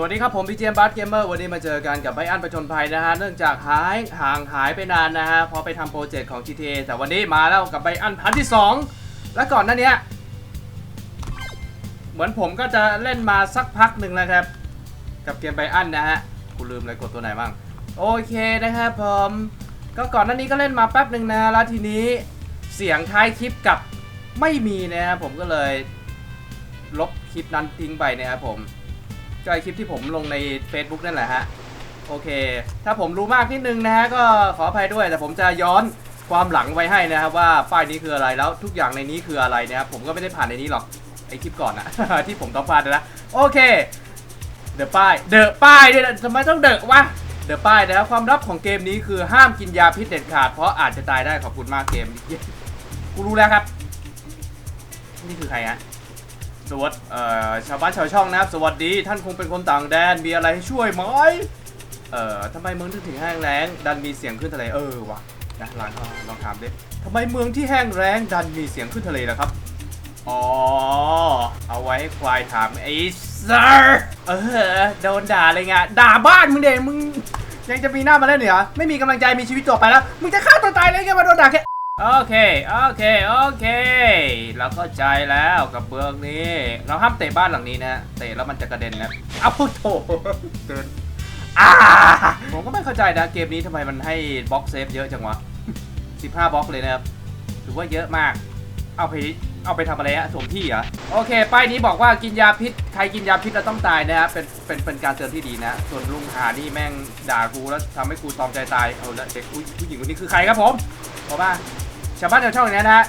สวัสดีครับผมพี่เจมบัสเกมเมอร์วันนี้มาเจอกันกับไบอันประชนภัยนะฮะเนื่องจากหายห่างหายไปนานนะฮะพอไปทำโปรเจกต์ของ GTA แต่วันนี้มาแล้วกับไบอันพันที่ 2 และก่อนหน้าเนี้ยเหมือนผมก็จะเล่นมาสักพักหนึ่งแล้วครับ กับเกมไบอันนะฮะกูลืมเลยกดตัวไหนบ้างโอเคนะครับผมก็ก่อนหน้านี้ก็เล่นมาแป๊บหนึ่งนะแล้วทีนี้เสียงท้ายคลิปกับไม่มีนะครับผมก็เลยลบคลิปนั้นทิ้งไปนะครับผม ก็ไอคลิปที่ผมลงใน Facebook นั่นแหละฮะ โอเค ถ้าผมรู้มากนิดนึงนะฮะ ก็ขออภัยด้วย แต่ผมจะย้อนความหลังไว้ให้นะครับว่าป้ายนี้คืออะไรแล้วทุกอย่างในนี้คืออะไรนะครับผมก็ไม่ได้ผ่านในนี้หรอกไอคลิปก่อนนะ ที่ผมต้องผ่านนะโอเคเดอะป้ายเดอะป้ายเนี่ยทำไมต้องเดอะวะเดอะป้ายนะครับความลับของเกมนี้คือห้ามกินยาพิษเด็ดขาดเพราะอาจจะตายได้ขอบคุณมากเกมกูรู้แล้วครับ นี่คือใครฮะ สวัสดีชาวบ้านชาวช่องนะครับ สวัสดีท่านคงเป็นคนต่างแดนมีอะไรให้ช่วยไหมเอ่อทำไมเมืองถึงถึงแห้งแล้ง ดันมีเสียงขึ้นทะเลเออวะนะลองลองถามดิทำไมเมืองที่แห้งแล้งดันมีเสียงขึ้นทะเลล่ะครับอ๋อเอาไว้ให้ควายถามไอ้ซอร์เออโดนด่าเลยไงด่าบ้านมึงเด็มึงยังจะมีหน้ามาเล่นเหรอไม่มีกำลังใจมีชีวิตต่อไปแล้วมึงจะฆ่าตัวตายเลยไงมาโดนด่าแค่ โอเค โอเค โอเค เราเข้าใจแล้วกับเบืองนี้ เราห้ามเตะบ้านหลังนี้นะ เตะแล้วมันจะกระเด็นนะเอาพุทโถเดินผมก็ไม่เข้าใจนะเกมนี้ทำไมมันให้บล็อกเซฟเยอะจังวะ 15 บล็อกเลยนะครับ ถือว่าเยอะมาก เอาไปเอาไปทำอะไรฮะสมที่เหรอ โอเค ป้ายนี้บอกว่ากินยาพิษ ใครกินยาพิษแล้วต้องตายนะครับเป็น เป็น เป็นการเตือนที่ดีนะ ส่วนลุงหานี่แม่งด่ากูแล้วทำให้กูตอมใจตาย เอาละเด็กผู้หญิงคนนี้คือใครครับผมบอกมา ชาวบ้านชาวช่องอย่างนี้นะฮะ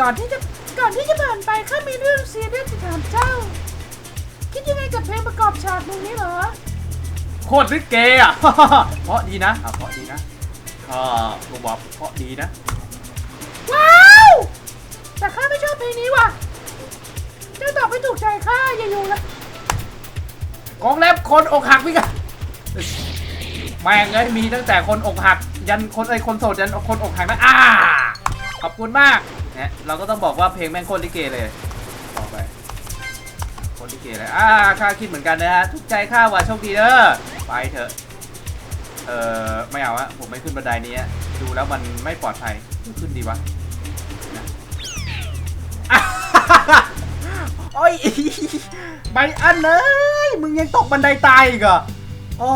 ก่อนที่จะก่อนที่จะผ่านไปข้ามีเรื่องซีเรียสจะถามเจ้า คิดยังไงกับเพลงประกอบฉากตรงนี้เหรอ โคตรลิเกอะ เพราะดีนะอะเพราะดีนะข้าก็บอกเพราะดีนะ ว้าว แต่ข้าไม่ชอบเพลงนี้ว่ะ เจ้าตอบไม่ถูกใจข้าอย่าอยู่ละกองเล็บคนอกหักพี่กันแม่งเลยมีตั้งแต่คนอกหัก ยันคนไอ้ยคนโสดยันคนอกหักนะอ่า ขอบคุณมากเนี่ยเราก็ต้องบอกว่าเพลงแม่งโคตรลิเกเลยบอกไปโคตรลิเกเลยอ่าข้าคิดเหมือนกันนะฮะทุกใจข้าว่าโชคดีเด้อไปเถอะเออไม่เอาอะผมไม่ขึ้นบันไดนี้ดูแล้วมันไม่ปลอดภัยขึ้นดีวะนะอะโอ้ยใบอันเลยมึงยังตกบันไดตายอีกเหรอโอ้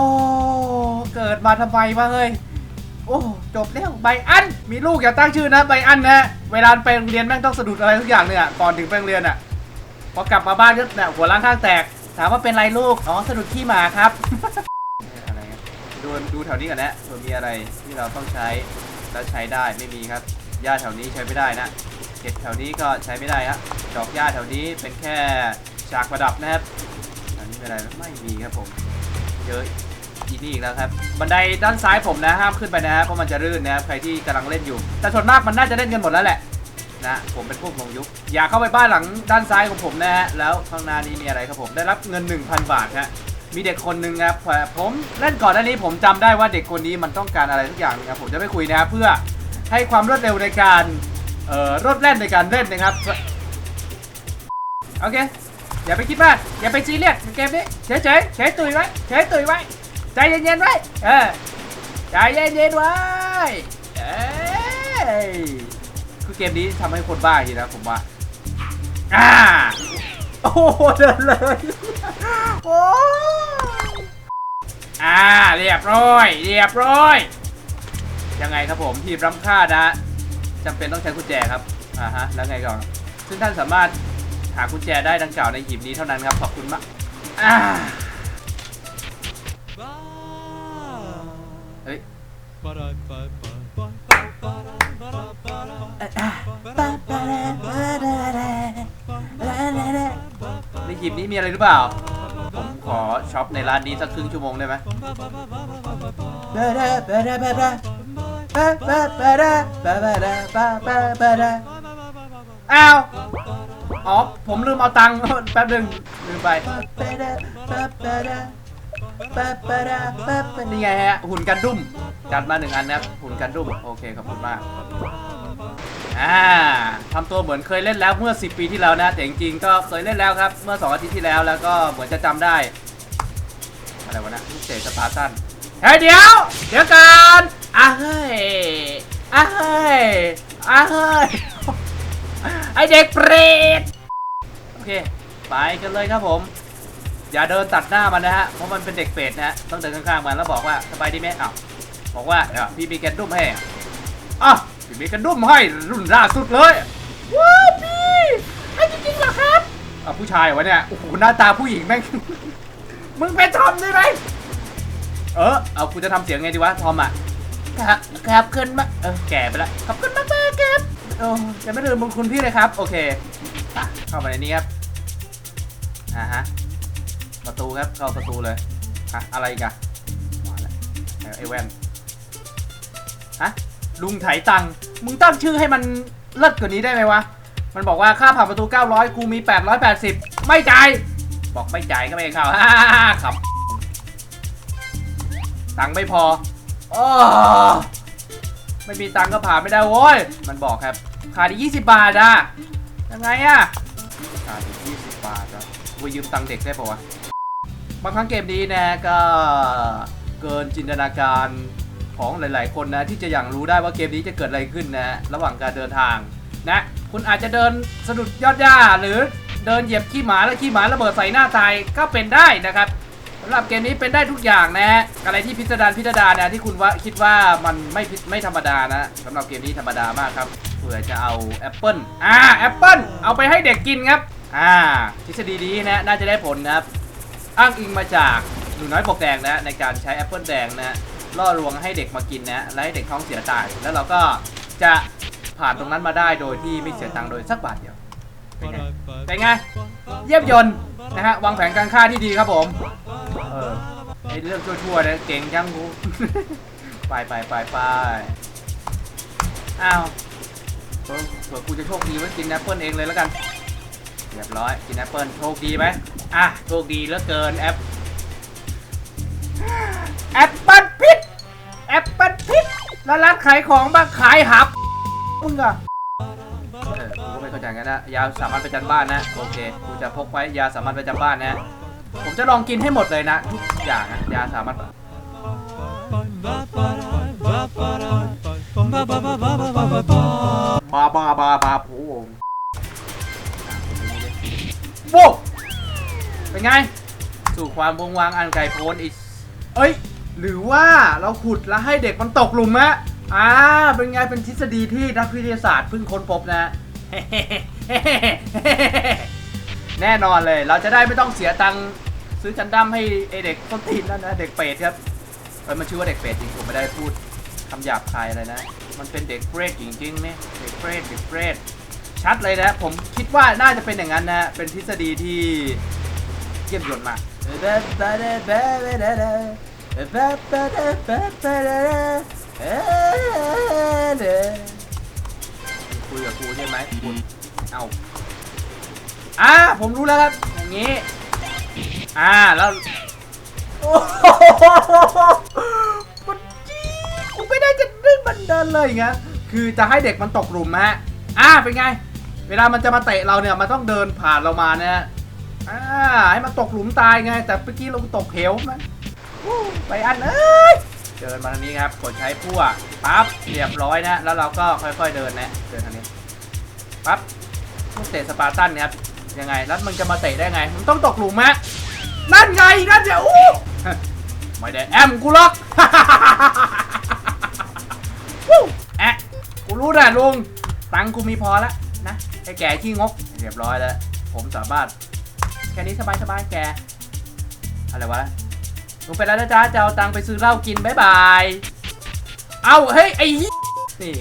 เกิดมาทำไมวะเฮ้ย โอ้จบแล้วใบอัน มีลูกอย่าตั้งชื่อนะใบอันนะ เวลาไปโรงเรียนแม่งต้องสะดุดอะไรทุกอย่างเลยอะก่อนถึงไปโรงเรียนอะพอกลับมาบ้านก็เนี่ยหัวล้างข้างแตก ถามว่าเป็นไรลูกอ๋อสะดุดขี้หมาครับอะไรดูดูแถวนี้ก่อนนะเผื่อมีอะไรที่เราต้องใช้แล้วใช้ได้ไม่มีครับหญ้าแถวนี้ใช้ไม่ได้นะเห็ดแถวนี้ก็ใช้ไม่ได้ครับดอกหญ้าแถวนี้เป็นแค่ฉากประดับนะครับอันนี้เป็นอะไรไม่มีครับผมเจอ อีนี่อีกแล้วครับ บันไดด้านซ้ายผมนะห้ามขึ้นไปนะเพราะมันจะรื่นนะครับใครที่กำลังเล่นอยู่ แต่ส่วนมากมันน่าจะเล่นกันหมดแล้วแหละนะผมเป็นพวกลงยุคอย่าเข้าไปบ้านหลังด้านซ้ายของผมนะฮะแล้วข้างหน้านี้มีอะไรครับผมได้รับเงิน 1,000 บาทฮะมีเด็กคนหนึ่งครับผมเล่นก่อนหน้านี้ผมจำได้ว่าเด็กคนนี้มันต้องการอะไรทุกอย่างนะครับผมจะไม่คุยนะครับเพื่อให้ความรวดเร็วในการเอ่อรวดแล่นในการเล่นนะครับโอเคอย่าไปคิดมากอย่าไปซีเรียสเกมนี้เฉยเฉยเฉยตุยไว้เฉยตุยไว้ ใจเย็นๆไว้ เออ ใจเย็นๆไว้เอ้ยคือเกมนี้ทำให้คนบ้าจริงนะผมว่า อ่า โอ้โหเดินเลย โอ้อ่า เรียบร้อย เรียบร้อย ยังไงครับผมทีมรำค่านะจำเป็นต้องใช้กุญแจครับ อ่าฮะ แล้วไงก่อน ซึ่งท่านสามารถหากุญแจได้ดังกล่าวในหีบนี้เท่านั้นครับ ขอบคุณมาก อ่า ฮ้ยในหยิบนี้มีอะไรหรือเปล่า ผมขอช็อปในร้านนี้สักครึ่งชั่วโมงได้ไหมอ้าวอ๋อ ผมลืมเอาตังค์แป๊บหนึงลืมไป นี่ไงฮะหุ่นกันดุ้มจัดมาหนึ่งอันนะครับหุ่นกันดุ้มโอเคขอบคุณมากอ่าทำตัวเหมือนเคยเล่นแล้วเมื่อ 10 ปีที่แล้วนะ แต่จริงๆก็เคยเล่นแล้วครับ เมื่อ 2 อาทิตย์ที่แล้วแล้วก็เหมือนจะจำได้ อะไรวะนะลูกเตะสปาร์ตันเฮ้ยเดี๋ยว เดี๋ยวก่อนอะเฮ้ยอะเฮ้ยอะเฮ้ยไอเด็กเปรตโอเค ไปกันเลยครับผม อย่าเดินตัดหน้ามันนะฮะ เพราะมันเป็นเด็กเปรตนะฮะ ต้องเดินข้างๆมันแล้วบอกว่าสบายดีไหมอ้าวบอกว่าเดี๋ยวพี่มีแกนดุ้มให้อะพี่มีแกนดุ้มให้รุ่นล่าสุดเลยว้าวพี่ไอ้จริงๆเหรอครับอะผู้ชายวะเนี่ย โอ้โหหน้าตาผู้หญิงแม่ง มึงเป็นทอมได้ไหมเออ เอากูจะทำเสียงไงดีวะทอมอะครับครับขึ้นมาเออแก่ไปแล้วขอบคุณมากมากๆครับโอ้จะไม่ลืมบุญคุณพี่เลยครับ โอเคอะเข้ามาในนี้ครับอ่าฮะ ประตูครับ เข้าประตูเลยอะอะไรกันมาแล้วไอ้แว่นฮะลุงไถตังมึงตั้งชื่อให้มันเลิศกว่านี้ได้ไหมวะ มันบอกว่าค่าผ่านประตู 900 กูมี 880 ไม่จ่าย บอกไม่จ่ายก็ไม่เข้าฮ่าฮ่าขับ ตังค์ไม่พอโอ้ไม่มีตังค์ก็ผ่านไม่ได้โว้ย มันบอกครับ ขาดอีก20 บาทอะยังไงอะขาดอีก20 บาทอะกูยืมตังค์เด็กได้ปะวะ บางครั้งเกมนี้นะก็เกินจินตนาการของหลาย ๆ คนนะที่จะอย่างรู้ได้ว่าเกมนี้จะเกิดอะไรขึ้นนะระหว่างการเดินทางนะ คุณอาจจะเดินสะดุดยอดหญ้าหรือเดินเหยียบขี้หมาแล้วขี้หมาระเบิดใส่หน้าตายก็เป็นได้นะครับสำหรับเกมนี้เป็นได้ทุกอย่างนะฮะอะไรที่พิสดารพิสดารนะที่คุณว่าคิดว่ามันไม่ไม่ธรรมดานะสำหรับเกมนี้ธรรมดามากครับเผื่อจะเอาแอปเปิลอ่าแอปเปิลเอาไปให้เด็กกินครับอ่าทฤษฎีนี้นะน่าจะได้ผลนะครับ อ้างอิงมาจากหนูน้อยปกแดงนะในการใช้แอปเปิลแดงนะล่อลวงให้เด็กมากินนะและให้เด็กท้องเสียตาย แล้วเราก็จะผ่านตรงนั้นมาได้โดยที่ไม่เสียตังค์โดยสักบาทเดียวเป็นไงเป็นไงเยี่ยมยนต์นะฮะวางแผนการฆ่าที่ดีครับผมเออไอเรื่องชั่วๆเนี่ยเก่งจังกูไปไปไปไปอ้าวเผื่อเผื่อกูจะโชคดีไว้กินแอปเปิลเองเลยแล้วกัน เรียบร้อยกินแอปเปิลโชคดีไหมอะโชคดีเหลือเกินแอปแอปเปิลพิษแอปเปิลพิษแล้วร้านขายของบ้างขายหับมึงอะเออกูก็ไม่เข้าใจกันนะยาสามัญประจำบ้านนะโอเคกูจะพกไว้ยาสามัญประจำบ้านนะ ผมจะลองกินให้หมดเลยนะทุกอย่างนะยาสามัญบาบาบาบาโอ้โห โว้เป็นไง สู่ความวงวางอันไกลโพ้นอีกเอ้ย หรือว่าเราขุดแล้วให้เด็กมันตกหลุมฮะอ่า เป็นไง เป็นทฤษฎีที่นักวิทยาศาสตร์เพิ่งค้นพบนะ แน่นอนเลย เราจะได้ไม่ต้องเสียตังค์ซื้อกันดั้มให้ไอเด็กต้นตีนนั่นนะ เด็กเปรตครับเอ้ยมันชื่อว่าเด็กเปรตจริงผมไม่ได้พูดคำหยาบคายอะไรนะ มันเป็นเด็กเปรตจริงๆเนี่ยเด็กเปรตเด็กเปรต ชัดเลยนะ ผมคิดว่าน่าจะเป็นอย่างนั้นนะ เป็นทฤษฎีที่เยี่ยมยนต์มากคุยกับกูใช่ไหมคุณเอาอ่าผมรู้แล้วครับ อย่างนี้ อ่าแล้วโอ้โหมันจี้กูไม่ได้จะดึงมันเดินเลยอย่างเงี้ยคือจะให้เด็กมันตกหลุมฮะอ่าเป็นไง เวลามันจะมาเตะเราเนี่ยมันต้องเดินผ่านเรามานะฮะอ่าให้มันตกหลุมตายไง แต่เมื่อกี้เราตกเหวมันไปอันเอ้ยเดินมาทางนี้ครับกดใช้พั่วปั๊บเรียบร้อยนะ แล้วเราก็ค่อยๆเดินนะเดินทางนี้ปั๊บลูกเตะสปาร์ตันครับยังไงแล้วมึงจะมาเตะได้ไงมึงต้องตกหลุมฮะนั่นไงนั่นเดี๋ยวอู้ไม่ได้แอมกูล็อกวู้แอะกูรู้นะลุงตังกูมีพอแล้ว ไอ้แกขี้งกเรียบร้อยแล้ว ผมสามารถ แค่นี้สบายสบายๆแก อะไรวะลุงไปแล้วนะจ๊ะจะเอาตังค์ไปซื้อเหล้ากินบ๊ายบาย เอาเฮ้ย ไอ้นี่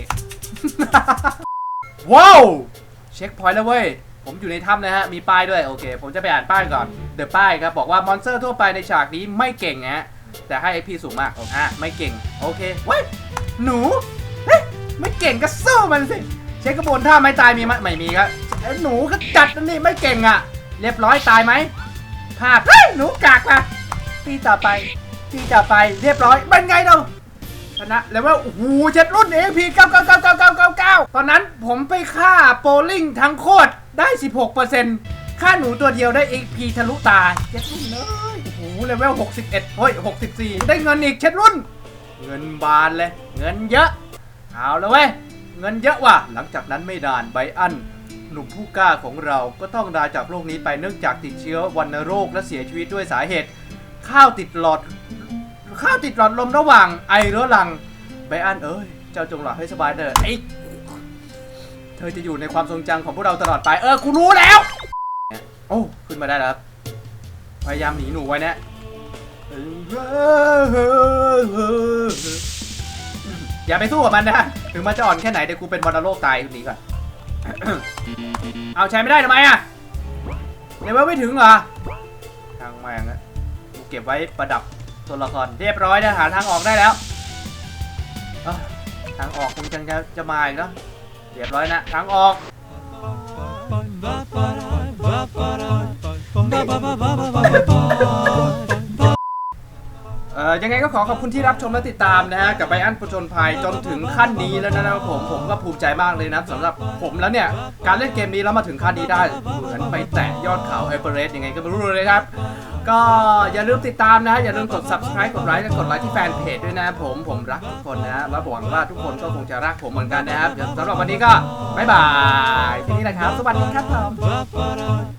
ว้าว เช็คพอยต์แล้วเว้ย ผมอยู่ในถ้ำนะฮะ มีป้ายด้วย โอเค ผมจะไปอ่านป้ายก่อน เดอะป้ายครับ บอกว่ามอนสเตอร์ทั่วไปในฉากนี้ไม่เก่งฮะ แต่ให้ไอพีสูงมากอะไม่เก่ง โอเคเว้ยหนู เฮ้ย ไม่เก่งก็สู้มันสิ เช็คกระบวนท่าไม่ตายมีไหมไม่มีครับเอ้ยหนูก็จัดอันนี่ไม่เก่งอะ เรียบร้อยตายไหมภาพเฮ้ยหนูกากมาที่ต่อไปที่ต่อไปเรียบร้อยเป็นไงเราชนะแล้วว่าโอ้โหเจ็ดรุ่น AP 9999999ตอนนั้นผมไปฆ่าโปลิงทั้งโคตรได้16%ค่าหนูตัวเดียวได้ AP ทะลุตาเจ็ดรุ่นเลยโอ้โหเลเวล61เอ็ดเฮ้ย64ได้เงินอีกเช็ดรุ่น เงินบานเลย เงินเยอะ เอาแล้วเว้ย เงินเยอะว่ะ หลังจากนั้นไม่นานไบอัน หนุ่มผู้กล้าของเราก็ต้องลาจากโลกนี้ไปเนื่องจากติดเชื้อวัณโรคและเสียชีวิตด้วยสาเหตุ ข้าวติดหลอด ข้าวติดหลอดลมระหว่างไอเรื้อรังไบอันเอ้ย เจ้าจงหลับให้สบายเถอะไอเธอจะอยู่ในความทรงจำของพวกเราตลอดไปเออกูรู้แล้ว โอ้ขึ้นมาได้แล้วครับพยายามหนีหนูไว้นี่ยอย่าไปสู้กับมันนะ ถึงมันจะอ่อนแค่ไหนเดี๋ยวกูเป็นวัณโรคตายหนีก่อน เอาใช้ไม่ได้ทำไมอะเลเวลไม่ถึงเหรอ ทางแม่งอะกูเก็บไว้ประดับตัวละครเรียบร้อยนะหาทางออกได้แล้วเอ้อทางออกคงจังจะจะมาอีกเนาะเรียบร้อยนะทางออกเอ่อ ยังไงก็ขอขอบคุณที่รับชมและติดตามนะฮะกับไบอันผจญภัยจนถึงขั้นนี้แล้วนะครับผมผมก็ภูมิใจมากเลยนะสำหรับผมแล้วเนี่ย การเล่นเกมนี้แล้วมาถึงขั้นนี้ได้เหมือนไปแตะยอดเขาเอเวอเรสต์ยังไงก็ไม่รู้เลยครับ ก็อย่าลืมติดตามนะ อย่าลืมกด subscribe กดไลค์และกดไลค์ที่แฟนเพจด้วยนะผมผมรักทุกคนนะและหวังว่าทุกคนก็คงจะรักผมเหมือนกันนะครับสำหรับวันนี้ก็บ๊ายบายที่นี้นะครับสวัสดีครับผม